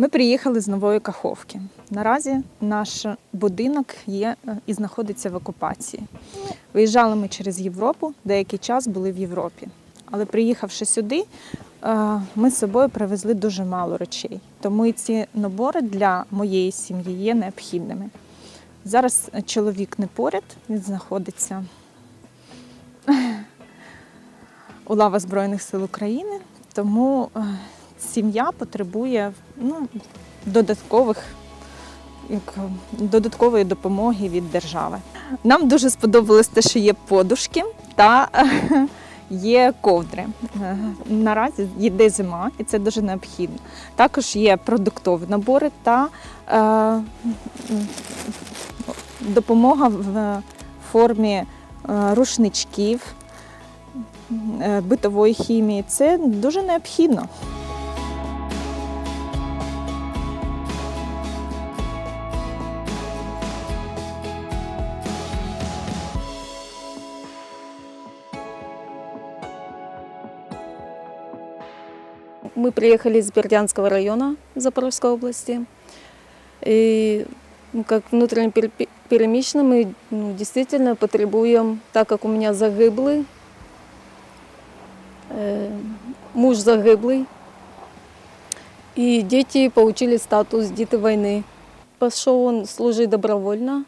Ми приїхали з нової Каховки. Наразі наш будинок є е, і знаходиться в окупації. Виїжджали ми через Європу, деякий час були в Європі. Але приїхавши сюди, е, ми з собою привезли дуже мало речей. Тому і ці набори для моєї сім'ї є необхідними. Зараз чоловік не поряд, він знаходиться у лава Збройних сил України, тому е, сім'я потребує ну, додаткових. Як додаткової допомоги від держави. Нам дуже сподобалось те, що є подушки та є ковдри. Наразі йде зима, і це дуже необхідно. Також є продуктові набори та е, допомога в формі е, рушничків, е, битової хімії. Це дуже необхідно. Мы приехали из Бердянского района Запорожской области. И ну, как внутренне пере- перемещенные мы ну, действительно потребуем, так как у меня загиблый, э, муж загиблый, и дети получили статус «Дети войны». Пошел он служить добровольно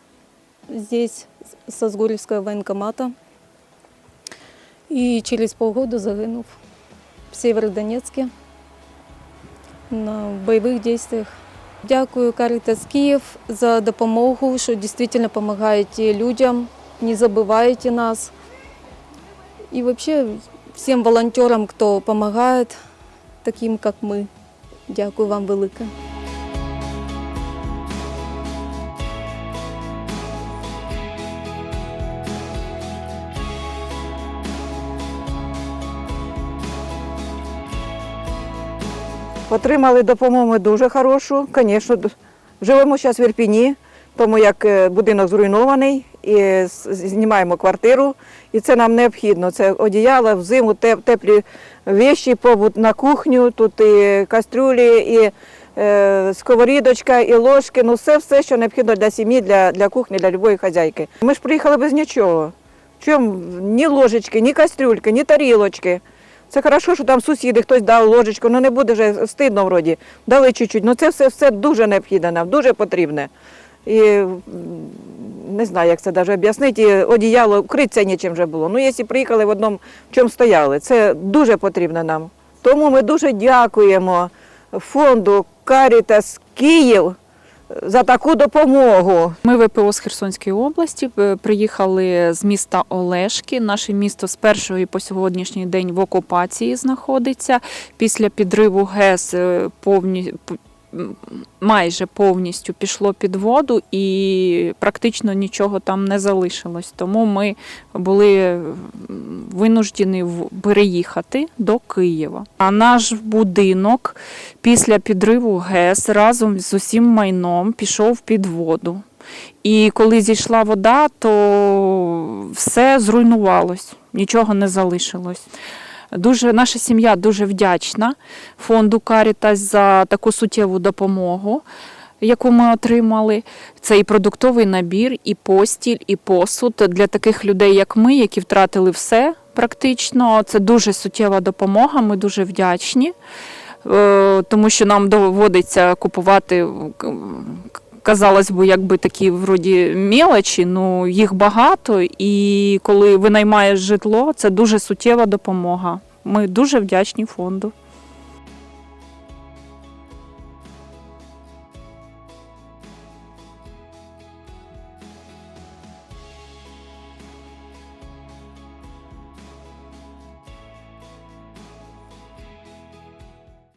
здесь, со Сгуревского военкомата. И через полгода загинув в Северодонецке на бойових дійствах. Дякую Карітас Київ за допомогу, що дійсно допомагаєте людям, не забуваєте нас. І взагалі всім волонтерам, хто допомагає, таким як ми. Дякую вам велике. Отримали допомогу дуже хорошу. Звісно, живемо зараз в Ірпіні, тому як е, будинок зруйнований, і знімаємо квартиру, і це нам необхідно. Це одіяло, взиму, теплі віші, побут на кухню, тут і кастрюлі, і е, сковорідочка, і ложки. Ну, все, все, що необхідно для сім'ї, для, для кухні, для будь-якої хазяйки. Ми ж приїхали без нічого. Чому ні ложечки, ні кастрюльки, ні тарілочки. Це хорошо, що там сусіди хтось дав ложечку, ну не буде вже стидно вроді. Дали чуть-чуть. Ну це все, все дуже необхідне нам, дуже потрібне. І не знаю, як це навіть об'яснити. Одіяло вкритися нічим вже було. Ну, якщо приїхали в одному, в чому стояли, це дуже потрібно нам. Тому ми дуже дякуємо фонду Карітас Київ за таку допомогу. Ми ВПО з Херсонської області е, приїхали з міста Олешки. Наше місто з першого по сьогоднішній день в окупації знаходиться. Після підриву ГЕС е, повні п- м, майже повністю пішло під воду і практично нічого там не залишилось. Тому ми були винуждені переїхати до Києва. А наш будинок після підриву ГЕС разом з усім майном пішов під воду. І коли зійшла вода, то все зруйнувалось, нічого не залишилось. Дуже наша сім'я дуже вдячна фонду Карітас за таку суттєву допомогу, яку ми отримали. Це і продуктовий набір, і постіль, і посуд для таких людей, як ми, які втратили все практично. Це дуже суттєва допомога. Ми дуже вдячні, Е, тому що нам доводиться купувати. Казалось би, якби такі вроді мелочі, ну їх багато, і коли винаймаєш житло, це дуже суттєва допомога. Ми дуже вдячні фонду.